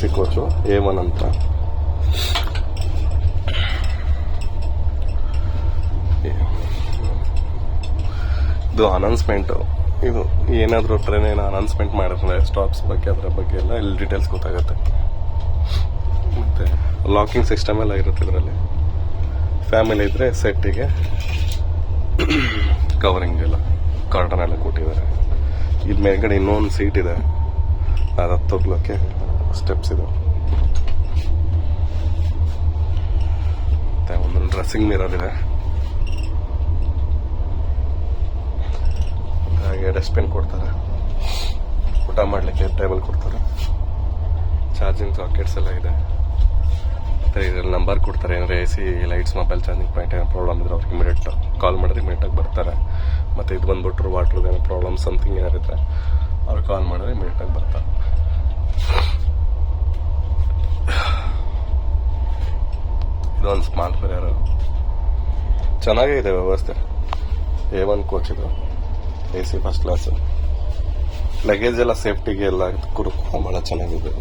C coach, A one ಅಂತ. ಇದು announcement. ಇದು ಏನಾದರೂ ಟ್ರೈನ್ ಏನೋ ಅನೌನ್ಸ್ಮೆಂಟ್ ಮಾಡಿದ್ರೆ ಸ್ಟಾಪ್ಸ್ ಬಗ್ಗೆ, ಅದರ ಬಗ್ಗೆ ಎಲ್ಲ ಇಲ್ಲಿ ಡೀಟೇಲ್ಸ್ ಗೊತ್ತಾಗುತ್ತೆ. ಮತ್ತು ಲಾಕಿಂಗ್ ಸಿಸ್ಟಮ್ ಎಲ್ಲ ಇರುತ್ತೆ ಇದರಲ್ಲಿ. ಫ್ಯಾಮಿಲಿ ಇದ್ದರೆ ಸೆಟ್ಟಿಗೆ ಕವರಿಂಗ್ ಎಲ್ಲ ಕಾರ್ಟನ್ ಎಲ್ಲ ಕೊಟ್ಟಿದ್ದಾರೆ. ಇದು ಮೇಲ್ಗಡೆ ಇನ್ನೊಂದು ಸೀಟ್ ಇದೆ. ಅದು ಹತ್ತೋಗ್ಲಿಕ್ಕೆ ಸ್ಟೆಪ್ಸ್ ಇದು. ಮತ್ತೆ ಒಂದೊಂದು ಡ್ರೆಸ್ಸಿಂಗ್ ಮಿರರ್ ಇದೆ. ಹಾಗೆ ಡಸ್ಟ್ಬಿನ್ ಕೊಡ್ತಾರೆ. ಊಟ ಮಾಡಲಿಕ್ಕೆ ಟೇಬಲ್ ಕೊಡ್ತಾರೆ. ಚಾರ್ಜಿಂಗ್ ಸಾಕೆಟ್ಸ್ ಎಲ್ಲ ಇದೆ. ಮತ್ತೆ ಇದ್ರಲ್ಲಿ ನಂಬರ್ ಕೊಡ್ತಾರೆ. ಏನಾದ್ರೆ A C lights mobile charging point ಏನೋ ಪ್ರಾಬ್ಲಮ್ ಇದ್ರೆ ಅವ್ರಿಗೆ ಇಮಿಡಿಯೇಟ್ ಕಾಲ್ ಮಾಡಿದ್ರೆ ಇಮಿಡಿಯೇಟಾಗಿ ಬರ್ತಾರೆ. ಮತ್ತು ಇದು ಬಂದ್ಬಿಟ್ರು ವಾಟ್ರದ್ದು ಏನೋ ಪ್ರಾಬ್ಲಮ್ ಸಮಥಿಂಗ್ ಏನಾರಿದ್ರೆ ಅವ್ರು ಕಾಲ್ ಮಾಡಿದ್ರೆ ಇಮಿಡಿಯೇಟಾಗಿ ಬರ್ತಾರೆ. ಇದೊಂದು ಸ್ಮಾರ್ಟ್ ಫೇರ್ ಚೆನ್ನಾಗೇ ಇದೆ ವ್ಯವಸ್ಥೆ. ಎ ಒನ್ ಕೋಚ್ ಇದು. A C first class luggage ಎಲ್ಲ ಸೇಫ್ಟಿಗೆ ಎಲ್ಲ ಭಾಳ ಚೆನ್ನಾಗಿದೆ.